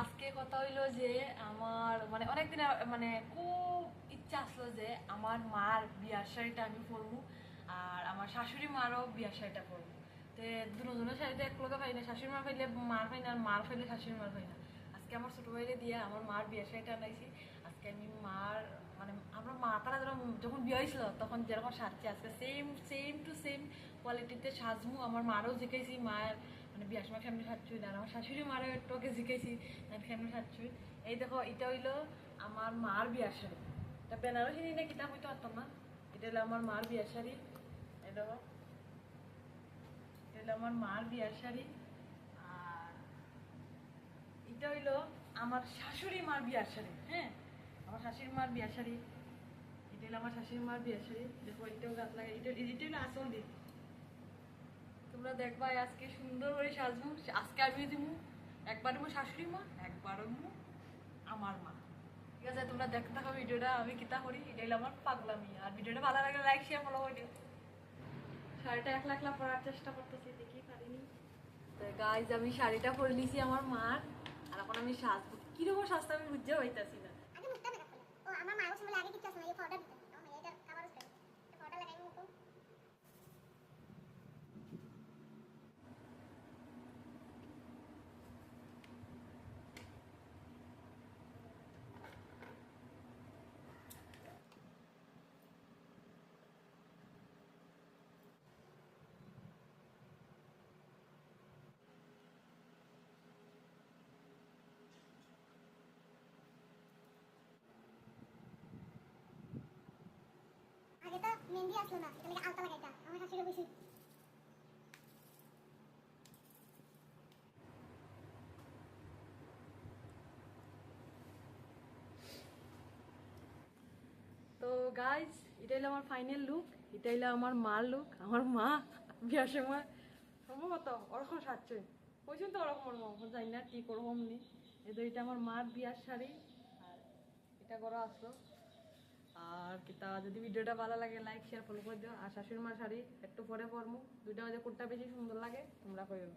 আজকে কথা হইল যে আমার মানে অনেকদিন মানে খুব ইচ্ছা আসলো যে আমার মার বিয়ার শাড়িটা আমি পরবো আর আমার শাশুড়ি মারও বিয়ার শাড়িটা পরবো। তো দুজনের শাড়িটা এক লগে পাই না, শাশুড়ি মার পাইলে মার পাই না আর মার পাইলে শাশুড়ি মার পাই না। আজকে আমার ছোট ভাইরে দিয়ে আমার মার বিয়ার শাড়িটা আনাইছি। আজকে আমি মার মানে আমরা মা তারা যখন যখন বিয়ে হয়েছিল তখন যেরকম সাজছে, আজকে সেম সেম টু সেম কোয়ালিটিতে সাজমু। আমার মারও শিখেছি মায়ের মানে বিয়ার সময় ফ্যামিলি সাজছুই আর আমার শাশুড়ি মারও একটু ওকে শিখেছি ফ্যামিলি সাজছুই এই দেখো, এটা হইল আমার মার বিয়ার শাড়ি। এটা বেনারসি নিয়ে কিতাব হইতে পারতাম না। এটা হলো আমার মার বিয়ার শাড়ি। এই দেখো, এটা হলো আমার মার বিয়ার শাড়ি। আর এটা হইল আমার শাশুড়ি মার বিয়ার শাড়ি হ্যাঁ? আমার শাশুড়ি মার বিয়ার শাড়ি। এটা হলো আমার শাশুড়ি মার বিয়ার শাড়ি। দেখো, এটাও গাছ লাগে এটা এটা হলো আসল দিক। তোমরা দেখবা আজকে সুন্দর করে সাজবো। আজকে আমি দিব একবার দেবো শাশুড়ি মা একবার দেবো আমার মা। ঠিক আছে, তোমরা দেখতে থাকো ভিডিওটা আমি কিতা করি। এটা হলো আমার পাগলামি আর ভিডিওটা ভালো লাগলে লাইক শেয়ার ফলো করে দিও। শাড়িটা এক লাখ লাখ পরার চেষ্টা করতেছি দেখি পারিনি। তো গাইজ আমি শাড়িটা পরে নিয়েছি আমার মার। আর এখন আমি সাজবো। কীরকম সাজতে আমি বুঝতে পাইতাছি না। মেহেন্দি আসলো না এটা লাগে আলতা লাগাইতা, আমার শাশুড়ি বসে। তো গাইজ এটা হলো আমার ফাইনাল লুক এটা হলো আমার মার লুক আমার মা, বিয়ার সময়। সম্ভবত ওরকম সাজছে। বলছেন তো ওরকম ওরকম জানি না কি করব তো এটা আমার মার বিয়ার শাড়ি, আর এটা করা আসলো। আর কিতা যদি ভিডিওটা ভালো লাগে লাইক শেয়ার ফলো করে দিও। আর শাশুড়ি মা শাড়ি একটু পরে পরমু। দুইটা বাজে কোনটা বেশি সুন্দর লাগে, তোমরা কইও।